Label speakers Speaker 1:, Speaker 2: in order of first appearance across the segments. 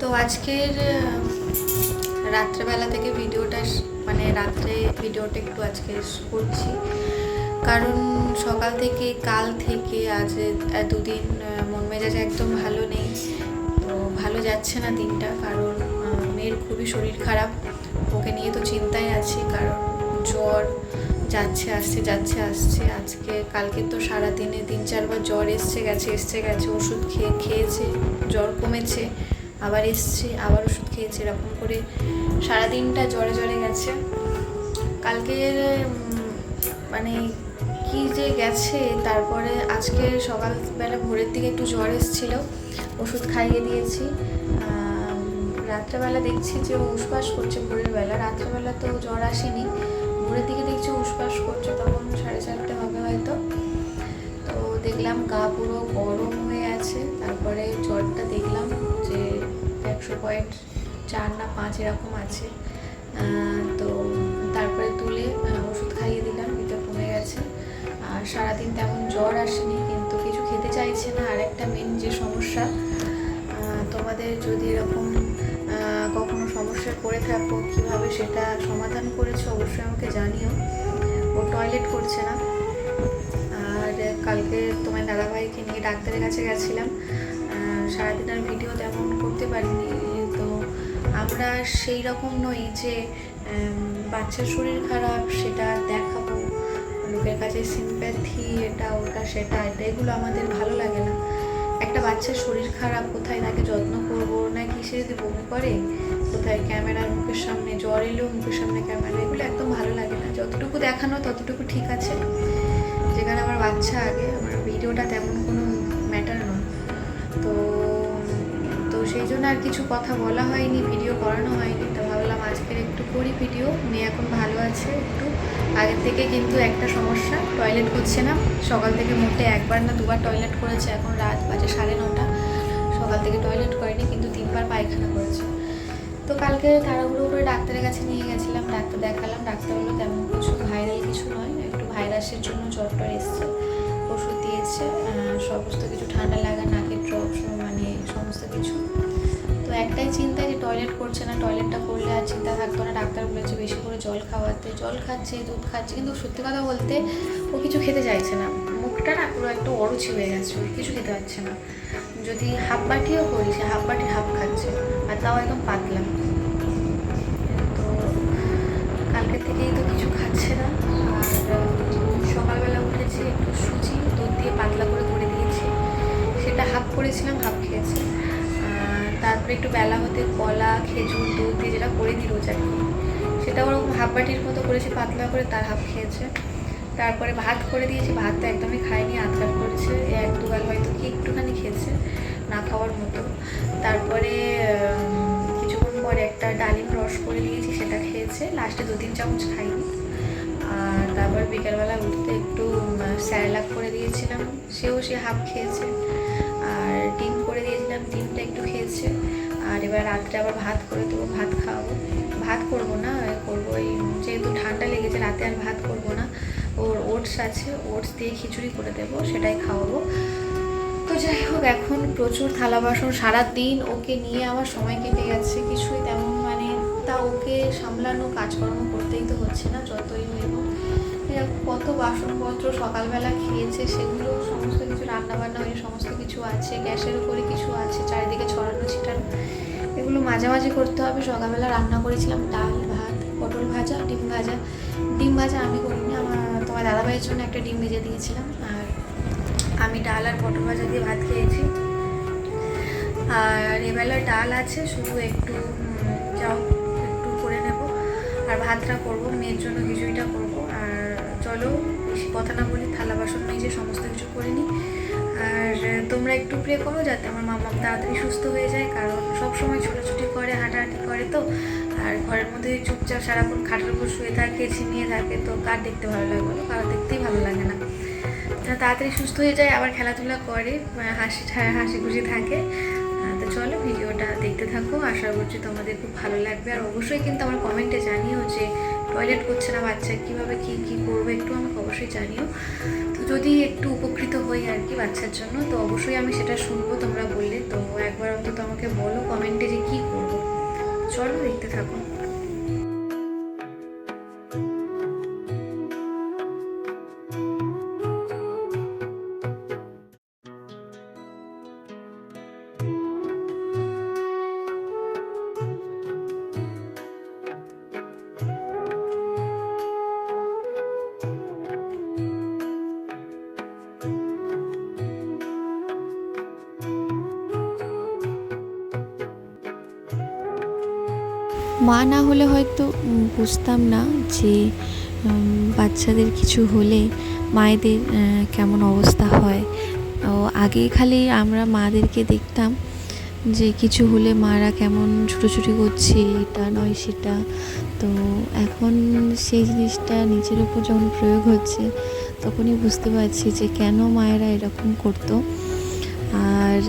Speaker 1: তো আজকের রাত্রেবেলা থেকে ভিডিওটা মানে রাত্রে ভিডিওটা একটু আজকে করছি। কারণ সকাল থেকে, কাল থেকে আজ দুদিন মন মেজাজ একদম ভালো নেই। তো ভালো যাচ্ছে না দিনটা, কারণ মেয়ের খুবই শরীর খারাপ। ওকে নিয়ে তো চিন্তায় আছি, কারণ জ্বর যাচ্ছে, আসছে যাচ্ছে, আসছে। আজকে, কালকে তো সারাদিনে তিন চারবার জ্বর এসছে, গেছে এসছে, গেছে, ওষুধ খেয়ে, খেয়েছে, জ্বর কমেছে। আবার এসছে আবার ওষুধ খেয়েছে এরকম করে সারাদিনটা জ্বরে জ্বরে গেছে। কালকের উম, মানে কি যে গেছে তারপরে আজকে সকালবেলা ভোরের দিকে একটু জ্বর এসেছিল ওষুধ খাইয়ে দিয়েছি। রাত্রেবেলা দেখছি যে ও উসবাস করছে ভোরের বেলা রাত্রেবেলা তো জ্বর আসেনি। ভোরের দিকে দেখছি উসবাস করছে তখন সাড়ে চারটে হবে হয়তো। তো দেখলাম গা পুরো গরম হয়ে আছে তারপরে জ্বরটা দেখলাম একশো পয়েন্ট চার না পাঁচ এরকম আছে। তো তারপরে তুলে ওষুধ খাইয়ে দিলাম, এটা কমে গেছে। আর সারাদিন তেমন জ্বর আসেনি, কিন্তু কিছু খেতে চাইছে না। আর একটা মেন যে সমস্যা তোমাদের যদি এরকম কখনো সমস্যায় পড়ে থাকো, কীভাবে সেটা সমাধান করেছ, অবশ্যই আমাকে জানিও। ও টয়লেট করছে না। আর কালকে তোমার দাদাভাইকে নিয়ে ডাক্তারের কাছে গেছিলাম। সারাদিন আর ভিডিও তেমন করতে পারিনি। তো আমরা সেই রকম নই যে বাচ্চার শরীর খারাপ, সেটা দেখাবো, লোকের কাছে সিম্প্যাথি এটা, ওটা, সেটা, এটা, এগুলো আমাদের ভালো লাগে না। একটা বাচ্চার শরীর খারাপ, কোথায় তাকে যত্ন করব, না কি সে যদি বমি করে, কোথায় ক্যামেরার মুখের সামনে, জ্বর এলেও মুখের সামনে ক্যামেরা এগুলো একদম ভালো লাগে না। যতটুকু দেখানো, ততটুকু ঠিক আছে। যেখানে আমার বাচ্চা আগে, আমার ভিডিওটা তেমন জন্য আর কিছু কথা বলা হয়নি ভিডিও করানো হয়নি। তো ভাবলাম আজকের একটু করি ভিডিও মেয়ে এখন ভালো আছে একটু। আগের থেকে কিন্তু একটা সমস্যা টয়লেট করছে না। সকাল থেকে মোটে একবার না দুবার টয়লেট করেছে, এখন রাত বাজে সাড়ে নটা। সকাল থেকে টয়লেট করেনি, কিন্তু তিনবার পায়খানা করেছে। তো কালকে তাড়াহুড়ো করে ডাক্তারের কাছে নিয়ে গেছিলাম, ডাক্তার দেখালাম ডাক্তার বলল তেমন কিছু ভাইরাল কিছু নয়, একটু ভাইরাসের জন্য জ্বর টর এসছে, ওষুধ দিয়েছে সমস্ত কিছু ঠান্ডা টয়লেটটা করলে আর চিন্তা থাকতো না। ডাক্তার বলেছে বেশি করে জল খাওয়াতে। জল খাচ্ছে, দুধ খাচ্ছে, কিন্তু সত্যি কথা বলতে ও কিছু খেতে চাইছে না। মুখটা না পুরো একটু অরুচি হয়ে গেছে কিছু খেতে পারছে না। যদি হাফ বাটিও করি, সে হাফ বাটি হাফ খাচ্ছে, আর তাও একদম পাতলা। তো কালকে থেকেই তো কিছু খাচ্ছে না। আর সকালবেলা উঠেছি, একটু সুজি, দুধ দিয়ে পাতলা করে করে দিয়েছি। সেটা হাফ করেছিলাম, হাফ খেয়েছে। তারপরে একটু বেলা হতে কলা, খেজুর, দুধ দিয়ে যেটা করে দিই রোজ আর কি। সেটা ওরকম হাফ বাটির মতো করেছি, পাতলা করে তার হাফ খেয়েছে। তারপরে ভাত করে দিয়েছি, ভাত তো একদমই খায়নি আধখাট করেছে। এক দুবার হয়তো কি একটুখানি খেয়েছে, না খাওয়ার মতো। তারপরে কিছুক্ষণ পরে একটা ডালিম রস করে দিয়েছি সেটা খেয়েছে। লাস্টে দু তিন চামচ খাইনি। আর তারপর বিকেলবেলা উঠতে একটু স্যালাক করে দিয়েছিলাম। সেও সে হাফ খেয়েছে। ডিম করে দিয়েছিলাম, ডিমটা একটু খেয়েছে। আর এবার রাত্রে আবার ভাত করে দেবো, ভাত খাওয়াবো ভাত করব না করব এই যেহেতু ঠান্ডা লেগেছে, রাতে আর ভাত করব না। ওর ওটস আছে, ওটস দিয়ে খিচুড়ি করে দেবো, সেটাই খাওয়াবো। তো যাই হোক, এখন প্রচুর থালা বাসন, সারাদিন ওকে নিয়ে আমার সময় কেটে গেছে। কিছুই তেমন মানে তা ওকে সামলানো, কাজকর্ম করতেই তো হচ্ছে না বাসনপত্র সকালবেলা খেয়েছে, সেগুলো সমস্ত কিছু রান্নাবান্না হয়ে সমস্ত কিছু আছে, গ্যাসের উপরে কিছু আছে, চারিদিকে ছড়ানো ছিটানো। এগুলো মাঝামাঝি করতে হবে, সকালবেলা রান্না করেছিলাম ডাল, ভাত, পটল ভাজা, ডিম ভাজা। ডিম ভাজা আমি করিনি, আমার তোমার দাদাভাইয়ের জন্য একটা ডিম ভেজে দিয়েছিলাম, আর আমি ডাল আর পটল ভাজা দিয়ে ভাত খেয়েছি। আর এবেলা ডাল আছে, শুধু একটু যাও, একটু করে নেব, আর ভাতটা করব, মেয়ের জন্য খিচুড়িটা করব। আর চলো বেশি কথা না বলি থালা বাসন মেজে সমস্ত কিছু করে নিই। আর তোমরা একটু প্রে করো যাতে আমার মা মামা তাড়াতাড়ি সুস্থ হয়ে যায়, কারণ সব সময় ছোটাছুটি করে, হাঁটাহাঁটি করে তো। আর ঘরের মধ্যে চুপচাপ সারাক্ষণ খাটের উপর শুয়ে থাকে, ঝিমিয়ে থাকে, তো কার দেখতে ভালো লাগে বলো? কারও দেখতেই ভালো লাগে না। তাড়াতাড়ি সুস্থ হয়ে যায়, আবার খেলাধুলা করে হাসি হাসি খুশি থাকে। তো চলো ভিডিওটা দেখতে থাকো। আশা করছি তোমাদের খুব ভালো লাগবে। আর অবশ্যই কিন্তু আমার কমেন্টে জানিও যে টয়লেট করছে না বাচ্চা কীভাবে কী কী করব একটু আমাকে অবশ্যই জানিও। তো যদি একটু উপকৃত হই আর কি বাচ্চার জন্য, তো অবশ্যই আমি সেটা শুনব, তোমরা বললে। তো একবার অন্তত আমাকে বলো কমেন্টে যে কী করব। চলো, দেখতে থাকো।
Speaker 2: মা না হলে হয়তো বুঝতাম না যে বাচ্চাদের কিছু হলে মায়েদের কেমন অবস্থা হয়। ও, আগে খালি আমরা মাদেরকে দেখতাম যে, কিছু হলে মারা কেমন ছুটোছুটি করছে, এটা নয় সেটা। তো এখন সেই জিনিসটা নিজের উপর যখন প্রয়োগ হচ্ছে, তখনই বুঝতে পারছি যে, কেন মায়েরা এরকম করতো। আর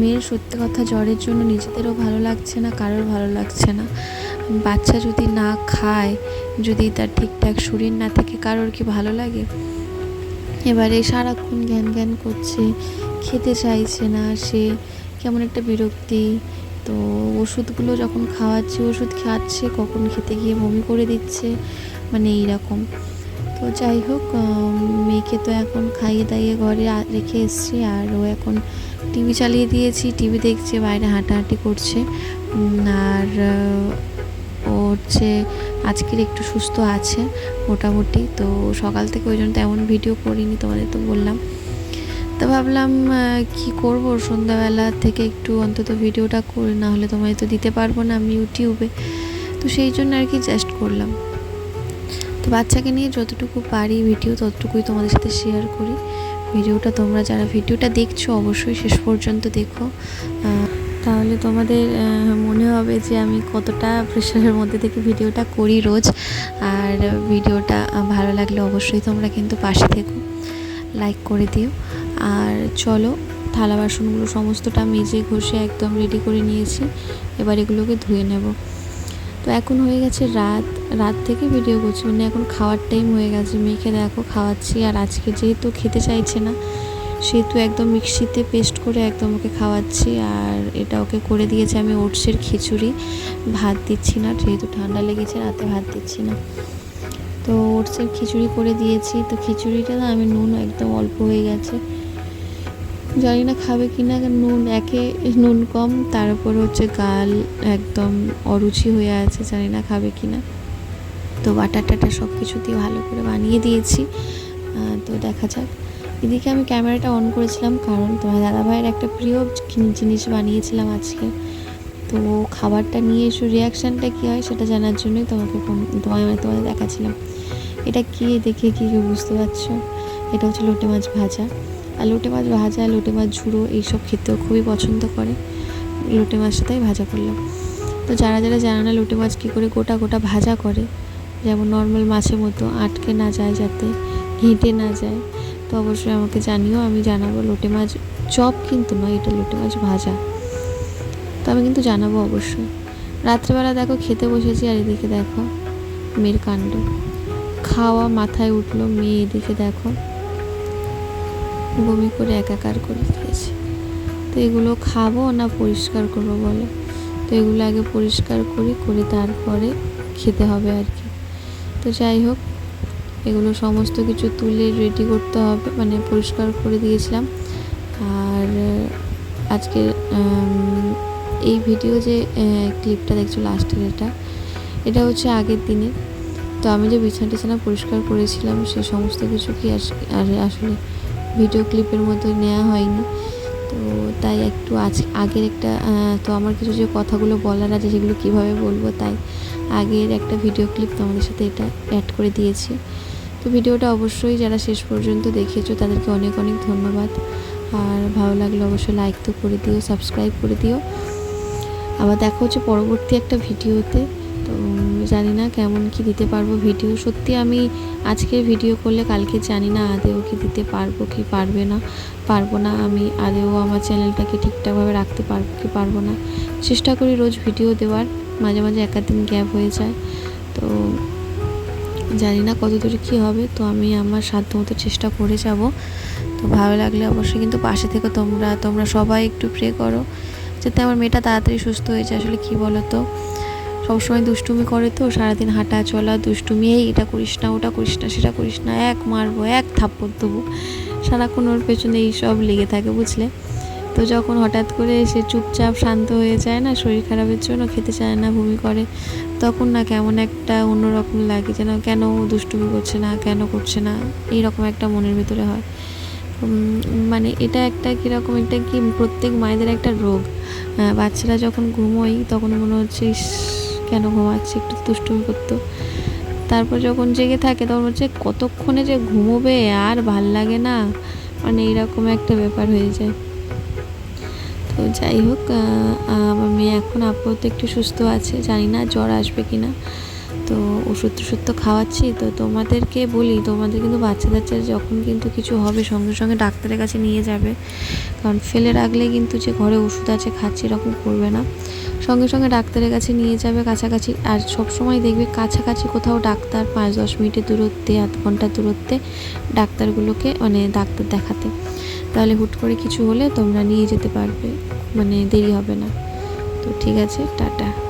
Speaker 2: মেয়ের সত্যি কথা জ্বরের জন্য নিজেদেরও ভালো লাগছে না, কারোর ভালো লাগছে না। বাচ্চা যদি না খায়, যদি তার ঠিকঠাক শরীর না থাকে, কারোর কি ভালো লাগে? এবারে সারাক্ষণ জ্ঞান জ্ঞান করছে, খেতে চাইছে না সে, কেমন একটা বিরক্তি। তো ওষুধগুলো যখন খাওয়াচ্ছে, ওষুধ খাচ্ছে, কখন খেতে গিয়ে বমি করে দিচ্ছে মানে এইরকম। তো যাই হোক মেয়েকে তো এখন খাইয়ে দাইয়ে ঘরে রেখে এসছি, আর ও এখন টিভি চালিয়ে দিয়েছি, টিভি দেখছে, বাইরে হাঁটাহাঁটি করছে। আর ও হচ্ছে আজকের একটু সুস্থ আছে মোটামুটি, তো সকাল থেকে ওই জন্য তেমন ভিডিও করিনি, তোমাদের তো বললাম। তো ভাবলাম কি করব? সন্ধ্যাবেলা থেকে একটু অন্তত ভিডিওটা করে, না হলে তোমায় তো দিতে পারব না আমি ইউটিউবে। তো সেই জন্য আর কি জাস্ট করলাম। তো বাচ্চাকে নিয়ে যতটুকু পারি ভিডিও ততটুকুই তোমাদের সাথে শেয়ার করি। ভিডিওটা তোমরা যারা ভিডিওটা দেখছ অবশ্যই শেষ পর্যন্ত দেখো। তাহলে তোমাদের মনে হবে যে আমি কতটা প্রেশারের মধ্যে থেকে ভিডিওটা করি রোজ। আর ভিডিওটা ভালো লাগলে অবশ্যই তোমরা কিন্তু পাশে থেকো লাইক করে দিও। আর চলো, থালা বাসনগুলো সমস্তটা মেজে ঘষে একদম রেডি করে নিয়েছি। এবার এগুলোকে ধুয়ে নেব। তো এখন হয়ে গেছে রাত। রাত থেকে ভিডিও করছি। মানে এখন খাওয়ার টাইম হয়ে গেছে। মেয়েকে দেখো, খাওয়াচ্ছি। আর আজকে যেহেতু খেতে চাইছে না, সেহেতু একদম মিক্সিতে পেস্ট করে একদম ওকে খাওয়াচ্ছি। আর এটা ওকে করে দিয়েছে আমি ওটসের খিচুড়ি। ভাত দিচ্ছি না, যেহেতু ঠান্ডা লেগেছে, রাতে ভাত দিচ্ছি না। তো ওটসের খিচুড়ি করে দিয়েছি। তো খিচুড়িটা না আমি নুন একদম অল্প হয়ে গেছে। জানি না খাবে কি না নুন একে, নুন কম। তার উপর হচ্ছে গাল একদম অরুচি হয়ে আছে, জানি না খাবে কি না তো বাটার টাটা সব কিছু দিয়ে ভালো করে বানিয়ে দিয়েছি। তো দেখা যাক। এদিকে আমি ক্যামেরাটা অন করেছিলাম কারণ তোমার দাদাভাইয়ের একটা প্রিয় জিনিস বানিয়েছিলাম আজকে। তো খাবারটা নিয়ে এসে রিয়াকশানটা কী হয় সেটা জানার জন্যই তোমাকে তোমায়, তোমাদের দেখাচ্ছিলাম। এটা কি দেখে কী কি বুঝতে পারছ? এটা হচ্ছে লোটে মাছ ভাজা। আর লোটে মাছ ভাজা, লোটে মাছ ঝুড়ো এইসব খেতেও খুবই পছন্দ করে। লোটে মাছটাই ভাজা করলাম। তো যারা যারা জানে না লোটে মাছ কী করে গোটা গোটা ভাজা করে যেমন নর্মাল মাছের মতো আটকে না যায় যাতে, ঘেঁটে না যায়, তো অবশ্যই আমাকে জানিও, আমি জানাব। লোটে মাছ চপ কিন্তু নয়, এটা লোটে মাছ ভাজা। তো আমি কিন্তু জানাব অবশ্যই। রাত্রেবেলা দেখো খেতে বসেছি আর এদিকে দেখো মেয়ের কাণ্ড। খাওয়া মাথায় উঠল, মেয়ে এদিকে দেখো বমি করে একাকার করে দিয়েছে। তো এগুলো খাব না পরিষ্কার করব বলো? তো এগুলো আগে পরিষ্কার করি, করে তারপরে খেতে হবে আর কি। তো যাই হোক, এগুলো সমস্ত কিছু তুলে রেডি করতে হবে মানে পরিষ্কার করে দিয়েছিলাম। আর আজকে এই ভিডিও যে ক্লিপটা দেখছ লাস্টের এটা এটা হচ্ছে আগের দিনে তো আমি যে বিছানা টিছানা পরিষ্কার করেছিলাম, সে সমস্ত কিছু কি আসলে ভিডিও ক্লিপের মতো নেওয়া হয়নি। তো তাই একটু আজ, আগের একটা তো আমার কিছু যে কথাগুলো বলার আছে, সেগুলো কীভাবে বলব তাই আগের একটা ভিডিও ক্লিপ তোমাদের সাথে এটা অ্যাড করে দিয়েছি। তো ভিডিওটা অবশ্যই যারা শেষ পর্যন্ত দেখেছ, তাদেরকে অনেক অনেক ধন্যবাদ। আর ভালো লাগলে অবশ্যই লাইক তো করে দিও সাবস্ক্রাইব করে দিও। আবার দেখা হচ্ছে পরবর্তী একটা ভিডিওতে তো জানি না কেমন কি দিতে পারব ভিডিও সত্যি আমি আজকের ভিডিও করলে কালকে জানি না আদেও কি দিতে পারব কি পারবে না। পারব না আমি আদেও আমার চ্যানেলটাকে ঠিকঠাকভাবে রাখতে পারব কি পারব না। চেষ্টা করি রোজ ভিডিও দেওয়ার। মাঝে মাঝে একাদিন গ্যাপ হয়ে যায়। তো জানি না কত দূরে কী হবে, তো আমি আমার সাধ্য মতো চেষ্টা করে যাব। তো ভালো লাগলে অবশ্যই কিন্তু পাশে থেকে তোমরা তোমরা সবাই একটু প্রে করো, যাতে আমার মেয়েটা তাড়াতাড়ি সুস্থ হয়ে যায়। আসলে কী বলো তো সবসময় দুষ্টুমি করে তো, সারাদিন হাঁটা চলা, দুষ্টুমি, এই এটা করিস না, ওটা করিস না, সেটা করিস না, এক মারবো, এক থাপ্পড় দেবো। সারাক্ষণ ওর পেছনে এই সব লেগে থাকে, বুঝলে? তো যখন হঠাৎ করে সে চুপচাপ শান্ত হয়ে যায় না, শরীর খারাপের জন্য খেতে চায় না, বমি করে, তখন না কেমন একটা অন্যরকম লাগে যেন কেন দুষ্টুমি করছে না, কেন করছে না, এইরকম একটা মনের ভিতরে হয়। মানে এটা একটা কীরকম একটা কি প্রত্যেক মায়েদের একটা রোগ। বাচ্চারা যখন ঘুমোয় তখন মনে হচ্ছে কেন ঘুমাচ্ছে, একটু দুষ্টুমি করতো। তারপর যখন জেগে থাকে তখন হচ্ছে কতক্ষণে যে ঘুমোবে আর ভালো লাগে না মানে এইরকম একটা ব্যাপার হয়ে যায়। তো যাই হোক আমার মেয়ে এখন আপাতত একটু সুস্থ আছে, জানি না জ্বর আসবে কি না। তো ওষুধ টষুধ তো খাওয়াচ্ছি, তো তোমাদেরকে বলি, তোমাদের কিন্তু বাচ্চা কাচ্চা যখন কিন্তু কিছু হবে, সঙ্গে সঙ্গে ডাক্তারের কাছে নিয়ে যাবে। কারণ ফেলে রাখলে কিন্তু যে ঘরে ওষুধ আছে, খাচ্ছি এরকম করবে না। সঙ্গে সঙ্গে ডাক্তারের কাছে নিয়ে যাবে কাছাকাছি, আর সব সময় দেখবে কাছাকাছি কোথাও ডাক্তার পাঁচ দশ মিনিটের দূরত্বে, আধ ঘণ্টার দূরত্বে ডাক্তারগুলোকে মানে ডাক্তার দেখাতে। তাহলে হুট করে কিছু হলে তোমরা নিয়ে যেতে পারবে। মানে দেরি হবে না। তো ঠিক আছে, টাটা।